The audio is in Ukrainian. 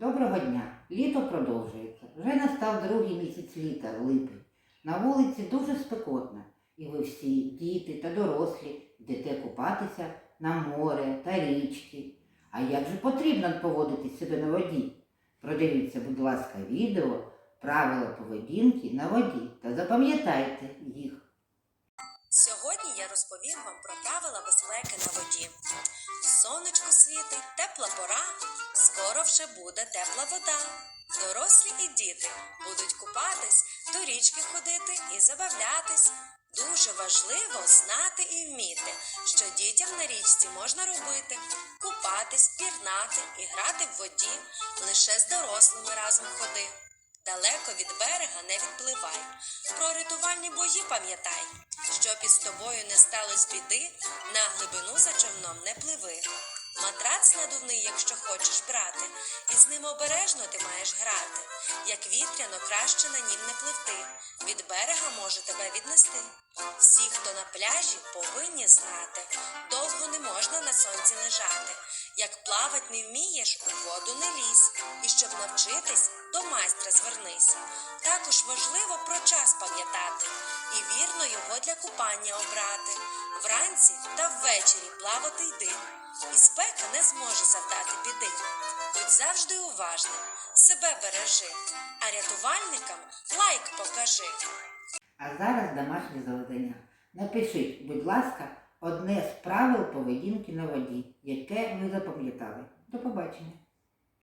Доброго дня! Літо продовжується. Вже настав другий місяць літа, липень. На вулиці дуже спекотно, і ви всі, діти та дорослі, йдете купатися на море та річки. А як же потрібно поводити себе на воді? Продивіться, будь ласка, відео правила поведінки на воді та запам'ятайте їх. Сьогодні я розповім вам про правила безпеки на воді. Сонечко світить, тепла пора, скоро вже буде тепла вода. Дорослі і діти будуть купатись, до річки ходити і забавлятись. Дуже важливо знати і вміти, що дітям на річці можна робити купатись, пірнати і грати в воді, лише з дорослими разом ходи. Далеко від берега не відпливай. Про рятувальні бої пам'ятай, щоб із тобою не сталося біди, на глибину за човном не пливи. Матрац надувний, якщо хочеш брати, і з ним обережно ти маєш грати. Як вітряно, краще на нім не пливти. Від берега може тебе віднести. Всі, хто на пляжі, повинні знати. Довго не можна на сонці лежати. Як плавать не вмієш, у воду не лізь. І щоб навчитись, до майстра звернись. Також важливо про час пам'ятати і вірно його для купання обрати. Вранці та ввечері плавати йди, і спека не зможе завдати біди. Будь завжди уважним, себе бережи, а рятувальникам лайк покажи. А зараз домашнє завдання. Напишіть, будь ласка, одне з правил поведінки на воді, яке ви запам'ятали. До побачення!